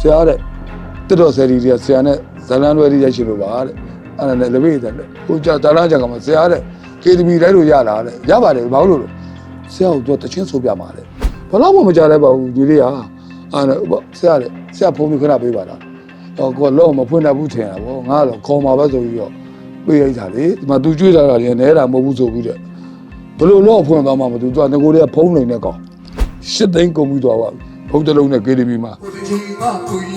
ဆရာတဲ့တက်တော်ဆယ်ဒီတွေကဆရာနဲ့ဇလန်းလွဲတွေရိုက်ရှင်လို့ပါတဲ့အဲ့ဒါနဲ့လပိတ်တယ်တဲ့ဟိုကြာတာလားကြာကမှဆရာတဲ့ KTV လိုက်လို့ရလားတဲ့ရပါတယ်ဘာလို့လို့ဆရာကတချင်းဆိုပြမှာတဲ့ဘယ်တော့မှမကြလဲပါဘူးဒီလေးဟာအဲ့ဒါဆရာတဲ့ဆရာဖုန်းကြီးခဏပေးပါလားဟောကိုလောမဖွင့်တတ်ဘူးထင်တာဗောငါတော့ခေါ်မှာပဲဆိုပြီးတော့ပေးလိုက်တာလေဒီမှာသူကျွေးလာတာလည်းနဲတာမဟုတ်ဘူးဆိုပြီးတဲ့ဘယ်လိုလောဖွင့်သွားမှမသိဘူးသူကငကိုတွေကဖုန်းနေနဲ့ကောင်ရှစ်သိန်းကုန်ပြီးသွားပါဖု န်းတစ်လုံးနဲ့ KTV မှာကိုယ်ကြီးမကိုရ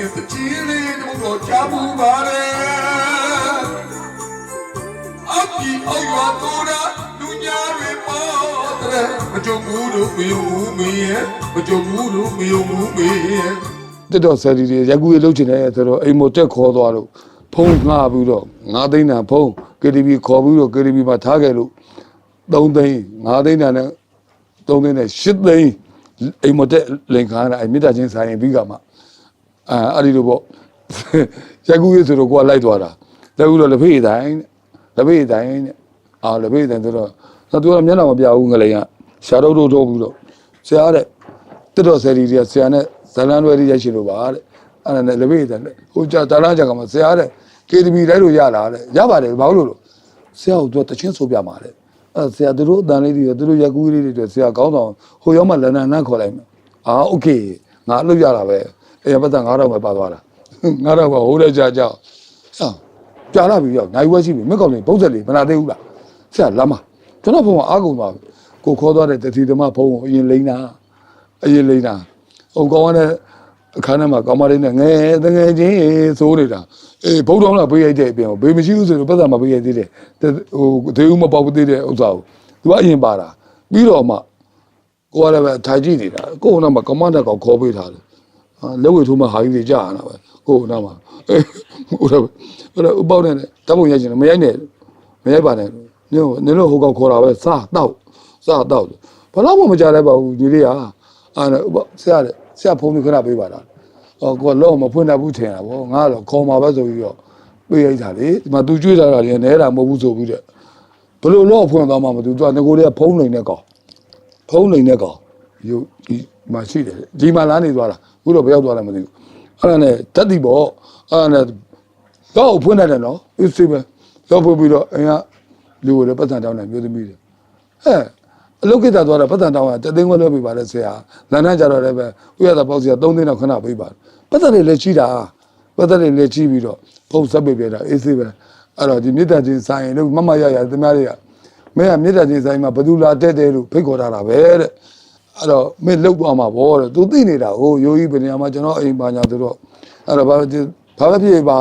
င်တချီလေးတို့တော့ချဘူးပါလေအပီအောက်ရွာတော်တာလူညာတွေပေါ်တဲ့မကြုံဘူးတို့မယုံဘူးမင်းမကြုံဘူးတို့မယုံဘူးမင်းတက်တော့ဆယ်ဒီတွေရက်ကူရေလုတ်ချင်တယ်ဆိုတော့အိမ်မတက်ခေါ်သွားလို့ဖုန်းငှားပြီးတော့9သိန်းတန်ဖုန်း KTV ခေါ်ပြီးတော့ KTV မှာထားခဲ့လို့3သိန်း9သိန်းတန်နဲ့3သိန်းနဲ့10သိန်း အိမ်မတက်လင်ခါရအဲ့မြစ်တာချင်းဆိုင်ရင်ပြီးကမှအာအဲ့ဒီလိုပေါ့ရက်ကူရေဆိုတော့ကိုကလိုက်သွားတာလက်ကူတော့လက်ဖေးတိုင်းလက်ဖေးတိုင်းနဲ့အာလက်ဖေးတိုင်းဆိုတော့သူကမျက်နှာမပြဘူးငလိန်ကရှာတော့တော့တော့ပြီးတော့ဆရာတဲ့တက်တော်ဆယ်ဒီတွေကဆရာနဲ့ဇလန်းလွဲတွေရိုက်ရှင်လို့ပါတဲ့အဲ့ဒါနဲ့လပိတ်တယ်ဟိုကြာတာလားကြာကမှဆရာတဲ့ KTV လိုက်လို့ရလားတဲ့ရပါတယ်ဘာလို့လို့ဆရာကသူတချင်းဆိုပြမှာတဲ့အဲ့ ဆရာသူတို့အတန်လေးတွေသူတို့ရက်ကူးလေးတွေတွေဆရာကောင်းဆောင်ဟိုရောက်မှလန်ဒန်နန်းခေါ်လိုက်မယ်အာโอเคငါအလုပ်ရတာပဲအဲ့ရပတ်သက်9000ပဲပါသွားတာ9000ပဲဟိုးတဲ့ကြာကြာဟောကြာလာပြီရောက်နိုင်ဝဲရှိပြီမက်ကောင်လေးပုံစံလေးမနာသေးဘူးလားဆရာလမ်းမကျွန်တော်ဘုံကအားကုန်သွားပြီကိုခေါ်သွားတဲ့တတိသမဘုံကိုအရင်လိမ့်တာ အရင်လိမ့်တာဟိုကောင်းတဲ့ အခန်းထဲမှာကောင်းမလေးနဲ့ငယ်တငယ်ချင်းစိုးနေတာအေးဘုံတော်လာပေးရိုက်တဲ့အပြင်ဘေးမရှိဘူးဆိုတော့ပတ်သက်မပေးရိုက်သေးတယ်ဟိုဒေဦးမပေါက်သေးတဲ့ဥစ္စာကိုသူကအရင်ပါတာပြီးတော့မှကိုကလည်းပဲထိုင်ကြည့်နေတာကိုကနောက်မှာကမန္တကောင်ခေါ်ပေးထားတယ်ဟာလက်ဝဲထိုးမှဟာကြီးတွေကြာရတာပဲကိုကနောက်မှာအေးဟိုတော့ဟိုတော့ဥပေါက်နဲ့ဓာတ်ပုံရိုက်ချင်တယ်မရိုက်နဲ့မရိုက်ပါနဲ့နင်နင်တို့ဟိုကောင်ခေါ်တာပဲစားတော့စားတော့ဘာလို့မှမကြလဲပါဘူးဒီလေးဟာအဲ့တော့ဆရာတဲ့ ဆရာဖုန်းကြီးခဏပေးပါလားဟောကိုလောမဖွင့်တတ်ဘူးထင်တာဗောငါတော့ခေါ်မှာပဲဆိုပြီးတော့ပေးလိုက်တာလေဒီမှာသူကျွေးလာတာလည်းနဲတာမဟုတ်ဘူးဆိုပြီးတဲ့ဘယ်လိုလောဖွင့်သွားမှမသိဘူးသူကငကိုတွေကဖုန်းနေနဲ့ကောင်ဖုန်းနေနဲ့ကောင်ယူဒီမှာရှိတယ်ဒီမှာလာနေသွားတာခုတော့ဘယ်ရောက်သွားလဲမသိဘူးအဲ့ဒါနဲ့တက်တီပေါ့အဲ့ဒါနဲ့တော့ဖွင့်တတ်တယ်နော်အေးစိပဲတော့ဖွင့်ပြီးတော့အင်ကလူကိုလည်းပတ်စံတောင်းတယ်မျိုးသမီးတွေဟဲ့ အလုတ်ကိစ္စသွားတာပတ်စံတောင်းတာတသိန်းခွဲလို့ပြပါလေဆရာလန်တန်းကြတော့လည်းပဲဥရတာပေါ့ဆရာ3သိန်းတော့ခဏပေးပါပတ်သက်တွေလည်းကြီးတာပတ်သက်တွေလည်းကြီးပြီးတော့ဖုန်းဆက်ပေးပြတာအေးစေးပဲအဲ့တော့ဒီမြစ်တာချင်းဆိုင်လို့မမရရသမားတွေကမင်းကမြစ်တာချင်းဆိုင်မှာဘသူလာတက်တယ်လို့ဖိတ်ခေါ်ထားတာပဲတဲ့အဲ့တော့မင်းလုတ်သွားမှာဗောတဲ့သူသိနေတာဟိုရိုးကြီးပင်နေရာမှာကျွန်တော်အိမ်ပါညာဆိုတော့အဲ့တော့ဘာဘာပဲဖြစ်ပါ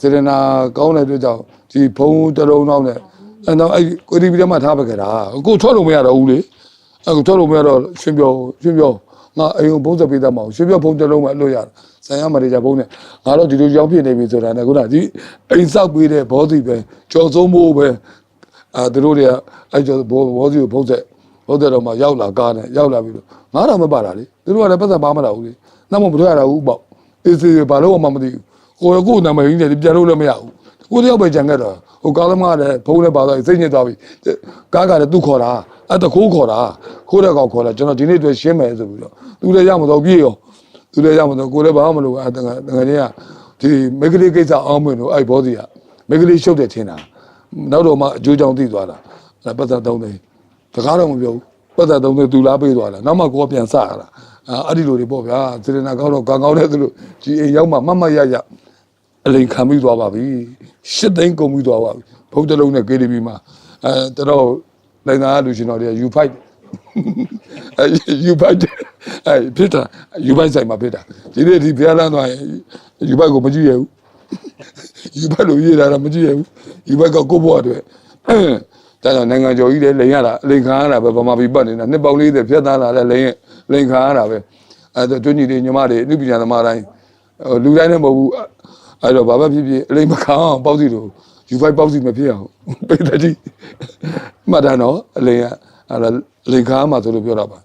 စေရနာကောင်းတဲ့အတွက်ကြောင့်ဒီဖုန်းတစ်လုံးတော့နဲ့ အဲ့တော့အဲ့ကိုဒီဗီထဲမှာထားပခဲ့တာကိုထွက်လို့မရတော့ဘူးလေအဲ့ကိုထွက်လို့မရတော့ရှင်ပြောရှင်ပြောငါအိမ်ကိုဘုံစပေးတတ်မအောင်ရှင်ပြောဘုံတစ်လုံးပဲအလို့ရတယ်ဆိုင်ရမန်နေဂျာဘုံနဲ့ငါတော့ဒီလိုကြောင်းဖြစ်နေပြီဆိုတာနဲ့ခုနကဒီအိမ်ဆောက်ပေးတဲ့ဘောစီပဲကြော်စုံမိုးပဲအဲသူတို့တွေကအဲ့ကြောဘောဘောစီကိုဘုံဆက်ဘုံဆက်တော့မှရောက်လာကားနဲ့ရောက်လာပြီးတော့ငါတော့မပါတာလေသူတို့ကလည်းပတ်သက်ပါမလာဘူးလေနောက်မှမထွက်ရတာဘူးပေါ့အေးစီဘာလို့မှမသိဘူးကိုယ်ကိုယ်နာမည်ကြီးနဲ့ပြန်လို့လည်းမရဘူး ကိုတယောက်ပဲကြံခဲ့တော့ဟိုကားသမားလည်းဖုန်းလည်းပါသွားပြီစိတ်ညစ်သွားပြီကားကလည်းသူ့ခေါ်တာအဲ့တခိုးခေါ်တာခိုးတဲ့ကောင်ခေါ်လာကျွန်တော်ဒီနေ့အတွက်ရှင်းမယ်ဆိုပြီးတော့သူလည်းရမတော့ပြေရောသူလည်းရမတော့ကိုယ်လည်းဘာမှမလုပ်အဲ့တကယ်တကယ်ချင်းကဒီမိကလေးကိစ္စအောင်မင်းတို့အဲ့ဘောစီကမိကလေးရှုပ်တယ်ထင်တာနောက်တော့မှအကျိုးကြောင့်သိသွားတာအဲ့ပတ်သက်သုံးသိတကားတော့မပြောဘူးပတ်သက်သုံးသိသူလားပေးသွားတာနောက်မှကိုကပြန်စရတာအဲ့ဒီလိုတွေပေါ့ဗျာစေရနာကောင်းတော့ကံကောင်းတဲ့သူတို့ဒီအိမ်ရောက်မှမမရရ အလိန်ခံပြီးသွားပါပြီရှစ်သိန်းကုန်ပြီးသွားပါပြီဘုတ်တလုံးနဲ့ KTV မှာအဲတတော့လိုင်သာလူရှင်တော်တွေက U5 အဲ U5 အဲဖြစ်တာ U5 ဆိုင်မှာဖြစ်တာဒီနေ့ဒီဘုရားလမ်းသွားရင် U5 ကိုမကြည့်ရဘူး U5 လို့ရေးတာတော့မကြည့်ရဘူး U5 ကကိုယ့်ဘဝအတွက်ဒါကြောင့်နိုင်ငံကျော်ကြီးလည်းလိန်ရတာအလိန်ခံရတာပဲဗမာပြည်ပတ်နေတာနှစ်ပေါင်း40ဖြတ်သားလာလဲလိန်ရင်လိန်ခံရတာပဲအဲတွင်းကြီးတွေညီမတွေအနုပညာသမားတိုင်းဟိုလူတိုင်းလည်းမဟုတ်ဘူး အဲ့တော့ဘာပဲဖြစ်ဖြစ်အလိန်မခံအောင်ပေါ့စီလို့ U5 ပေါ့စီမဖြစ်အောင်ပိတ်တကြီးမှတ်တာနော်အလိန်ကအဲ့ဒါလိန်ခံရမှာဆိုလို့ပြောတာပါ